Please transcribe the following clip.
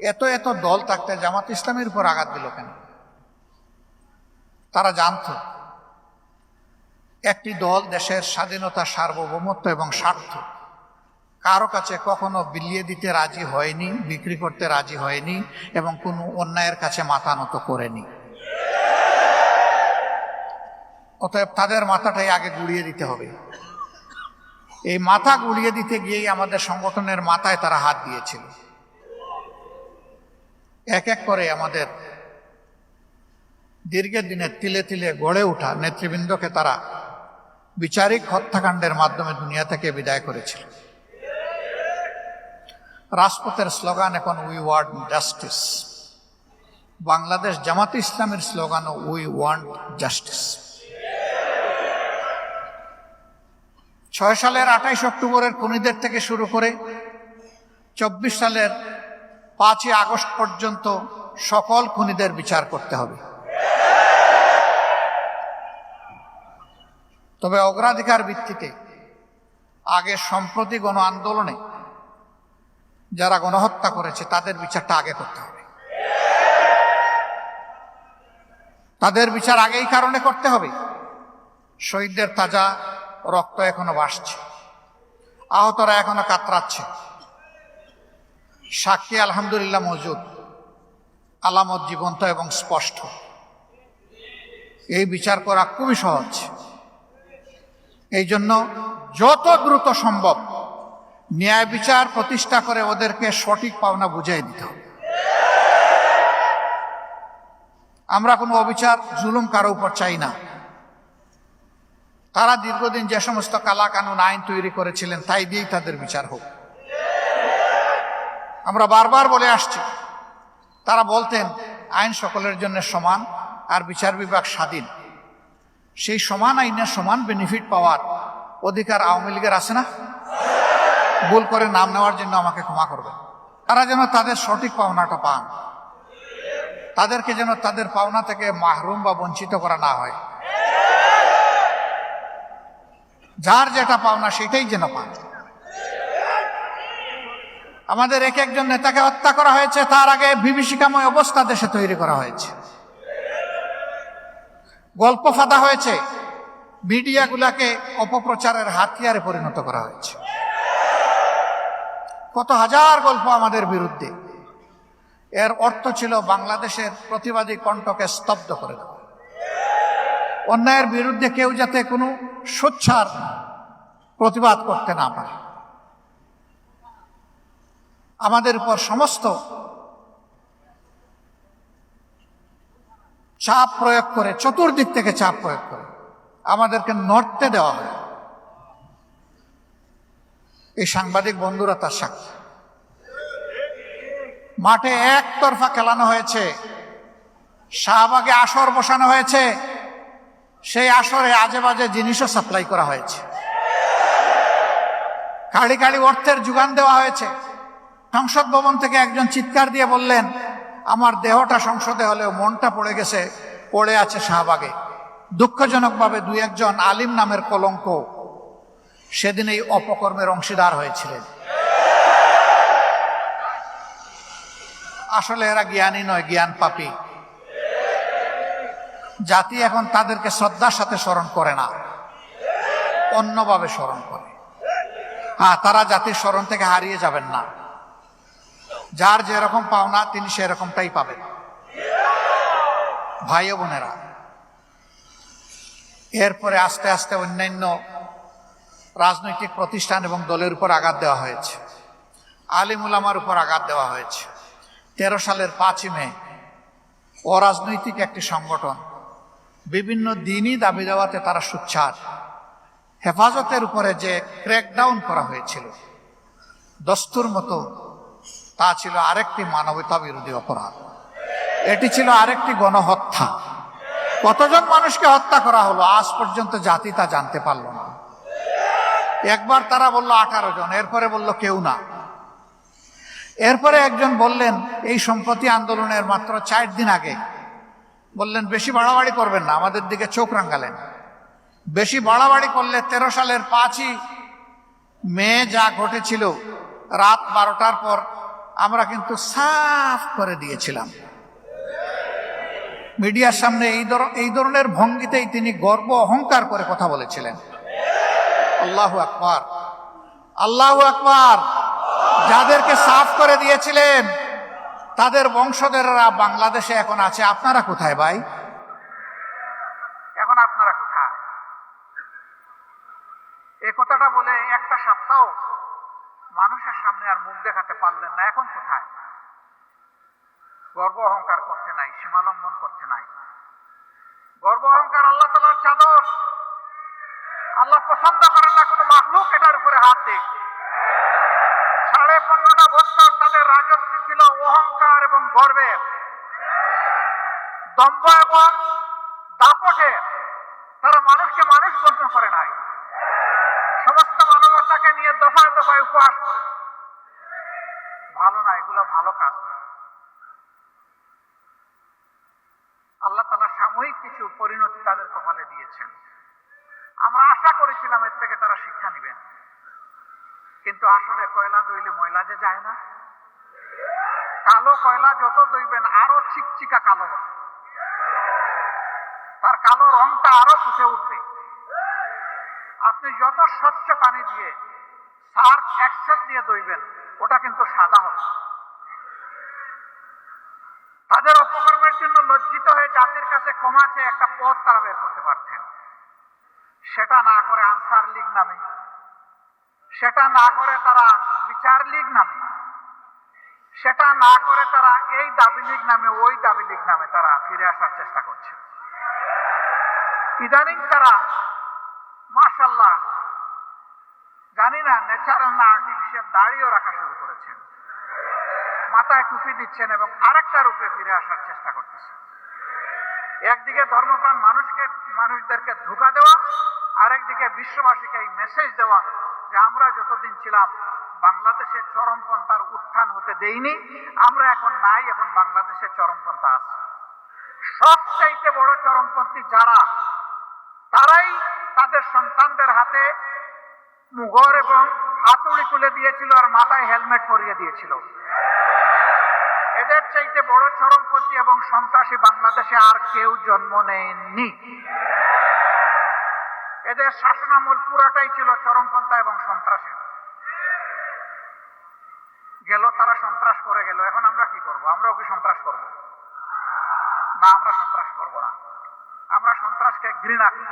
এত এত দল থাকতে জামাত ইসলামের উপর আঘাত দিল কেন? তারা জানতো একটি দল দেশের স্বাধীনতা, সার্বভৌমত্ব এবং স্বার্থ। কারও কাছে কখনো বিলিয়ে দিতে রাজি হয়নি, বিক্রি করতে রাজি হয়নি এবং কোনো অন্যায়ের কাছে মাথা নত করেনি। অতএব তাদের মাথাটাই আগে গুড়িয়ে দিতে হবে। এই মাথা গুড়িয়ে দিতে গিয়েই আমাদের সংগঠনের মাথায় তারা হাত দিয়েছিল। এক এক করে আমাদের দীর্ঘের দিনে তিলে তিলে গড়ে ওঠা নেতৃবৃন্দকে তারা বিচারিক হত্যাকাণ্ডের মাধ্যমে দুনিয়া থেকে বিদায় করেছিল। রাজপথের স্লোগান এখন we want justice Bangladesh Jamaat ইসলামের স্লোগানও উই ওয়ান্ট জাস্টিস ছয় সালের আঠাইশ অক্টোবরের খুনিদের থেকে শুরু করে চব্বিশ সালের পাঁচই আগস্ট পর্যন্ত সকল খুনিদের বিচার করতে হবে। তবে অগ্রাধিকার ভিত্তিতে আগে সম্প্রতি গণ আন্দোলনে যারা গণহত্যা করেছে, তাদের বিচারটা আগে করতে হবে। তাদের বিচার আগেই কারণে করতে হবে। শহীদদের তাজা রক্ত এখনও বাসছে। আহতরা এখনও কাতরাচ্ছে। সাক্ষী আলহামদুলিল্লাহ মজুদ। আলামত জীবন্ত এবং স্পষ্ট। এই বিচার করা খুবই সহজ। এই জন্য যত দ্রুত সম্ভব ন্যায় বিচার প্রতিষ্ঠা করে ওদেরকে সঠিক পাওনা বুঝাই দিতে হবে। আমরা কোনো অবিচার, জুলুম কারও উপর চাই না। তারা দীর্ঘদিন যে সমস্ত কালা কানুন আইন তৈরি করেছিলেন, তাই দিয়েই তাদের বিচার হোক। আমরা বারবার বলে আসছি, তারা বলতেন, আইন সকলের জন্য সমান আর বিচার বিভাগ স্বাধীন। সেই সমান আইনের সমান বেনিফিট পাওয়ার অধিকার আওয়ামী লীগের আছে না? ভুল করে নাম নেওয়ার জন্য আমাকে ক্ষমা করবেন। তারা যেন তাদের সঠিক পাওনাটা পান। তাদেরকে যেন তাদের পাওনা থেকে মাহরুম বা বঞ্চিত করা না হয়। যার যেটা পাওনা সেটাই যেন পান। আমাদের এক একজন নেতাকে হত্যা করা হয়েছে, তার আগে বিভীষিকাময় অবস্থা দেশে তৈরি করা হয়েছে। গল্প ফাঁদা হয়েছে, মিডিয়াগুলাকে অপপ্রচারের হাতিয়ারে পরিণত করা হয়েছে। কত হাজার গল্প আমাদের বিরুদ্ধে। এর অর্থ ছিল বাংলাদেশের প্রতিবাদী কণ্ঠকে স্তব্ধ করে দেওয়া। অন্যায়ের বিরুদ্ধে কেউ যাতে কোনো সোচ্ছার প্রতিবাদ করতে না পারে। আমাদের উপর সমস্ত চাপ প্রয়োগ করে, চতুর্দিক থেকে চাপ প্রয়োগ করে, আমাদেরকে নড়তে দেওয়া হয়। এই সাংবাদিক বন্ধুরা তার সাক্ষী। মাঠে একতরফা খেলানো হয়েছে। শাহবাগে আসর বসানো হয়েছে। সেই আসরে আজে বাজে জিনিসও সাপ্লাই করা হয়েছে। কাড়ি কাড়ি অর্থের যোগান দেওয়া হয়েছে। সংসদ ভবন থেকে একজন চিৎকার দিয়ে বললেন, আমার দেহটা সংসদে হলেও মনটা পড়ে গেছে, পড়ে আছে শাহবাগে। দুঃখজনকভাবে দুই একজন আলিম নামের কলঙ্ক সেদিন এই অপকর্মের অংশীদার হয়েছিলেন। আসলে এরা জ্ঞানী নয়, জ্ঞান পাপী। জাতি এখন তাদেরকে শ্রদ্ধার সাথে স্মরণ করে না, অন্যভাবে স্মরণ করে। হ্যাঁ তারা জাতির স্মরণ থেকে হারিয়ে যাবেন না। যার যেরকম পাওনা, তিনি সেরকমটাই পাবেন। ভাই বোনেরা, এরপরে আস্তে আস্তে অন্যান্য রাজনৈতিক প্রতিষ্ঠান এবং দলের উপর আঘাত দেওয়া হয়েছে। আলিমুলামার উপর আঘাত দেওয়া হয়েছে। তেরো সালের পাঁচই মে, অরাজনৈতিক একটি সংগঠন বিভিন্ন দিনই দাবি দেওয়াতে তারা সুচ্ছার। হেফাজতের উপরে যে ক্র্যাকডাউন করা হয়েছিল, দস্তুর মতো তা ছিল আরেকটি মানবতা বিরোধী অপরাধ। এটি ছিল আরেকটি গণহত্যা। কতজন মানুষকে হত্যা করা হলো, আজ পর্যন্ত জাতি তা জানতে পারল না। একবার তারা বলল, আঠারো জন। এরপরে বলল, কেউ না। এরপরে একজন বললেন, এই সম্প্রতি আন্দোলনের মাত্র চার দিন আগে। বললেন, বেশি বাড়াবাড়ি করবেন না, আমাদের দিকে চোখ রাঙ্গালেন বেশি বাড়াবাড়ি করলে তেরো সালের পাঁচই মে যা ঘটেছিল, রাত বারোটার পর আমরা কিন্তু সাফ করে দিয়েছিলাম। মিডিয়ার সামনে এই এই ধরনের ভঙ্গিতেই তিনি গর্ব অহংকার করে কথা বলেছিলেন। আল্লাহু আকবার। আল্লাহু আকবার। যাদেরকে সাফ করে দিয়েছিলেন, তাদের বংশধরেরা বাংলাদেশে এখন আছে। আপনারা কোথায় ভাই? এখন আপনারা কোথায়? এ কথাটা বলে একটা সপ্তাহ মানুষের সামনে আর মুখ দেখাতে পারলেন না। এখন কোথায়? গর্ব অহংকার করতে নাই, সীমালঙ্ঘন করতে নাই। গর্ব অহংকার আল্লাহ তালার চাদর। আল্লাহ পছন্দ করেন না কোনো মাহলুক এটার উপরে হাত দিক। সাড়ে পনেরোটা বছর তাদের রাজত্ব ছিল অহংকার এবং গর্বের। দম্ভ এবং দাপটে তারা মানুষকে মানুষ গণ্য করে নাই। সমস্ত মানবতাকে নিয়ে দফায় দফায় উপহাস করেছে। ভালো না, এগুলো ভালো কাজ না। আল্লাহ তালা সাময়িক কিছু পরিণতি তাদের কপালে দিয়েছেন। আমরা আশা করেছিলাম এর থেকে তারা শিক্ষা নেবেন। কিন্তু আসলে কয়লা দইলে ময়লা যে যায় না। কালো কয়লা যত দইবেন, আরও চিকচিকা কালো হবে। তার কালো রংটা আরও ফুটে উঠবে। আপনি যত স্বচ্ছ পানি দিয়ে সার্ফ এক্সেল দিয়ে দইবেন ওটা কিন্তু সাদা হবে। তাদের অপকর্মের জন্য লজ্জিত হয়ে জাতির কাছে চেয়ে একটা পথ তারা বের করতে পারতেন। সেটা না করে আনসার লীগ নামে। সেটা না করে তারা বিচার লীগ নামে। সেটা না করে তারা এই দাবি লীগ নামে, ওই দাবি লীগ নামে তারা ফিরে আসার চেষ্টা করছে। ইদানিং তারা মাশাল্লাহ জানি না ন্যাচারাল না আর্টিফিশিয়াল দাড়িও রাখা শুরু করেছেন। মাথায় টুপি দিচ্ছেন এবং আরেকটা রূপে ফিরে আসার চেষ্টা করতেছেন। একদিকে ধর্মপ্রাণ মানুষকে, মানুষদেরকে ধোকা দেওয়া, আরেকদিকে বিশ্ববাসীকে এই মেসেজ দেওয়া যে আমরা যতদিন ছিলাম বাংলাদেশের চরমপন্থার উত্থান হতে দেইনি, আমরা এখন নাই, এখন বাংলাদেশের চরমপন্থা আছে। সবচাইতে বড় চরমপন্থী যারা, তারাই তাদের সন্তানদের হাতে মুগর এবং হাতুড়ি তুলে দিয়েছিল আর মাথায় হেলমেট পরিয়ে দিয়েছিল। এদের চাইতে বড় চরমপন্থী এবং সন্ত্রাসী বাংলাদেশে আর কেউ জন্ম নেয়নি। এদের শাসনামূল পুরাটাই ছিল চরমপন্থা এবং সন্ত্রাসের। গেল, তারা সন্ত্রাস করে গেল। এখন আমরা কি করব? আমরাও কি সন্ত্রাস করব? না, আমরা সন্ত্রাস করব না। আমরা সন্ত্রাসকে ঘৃণা করি।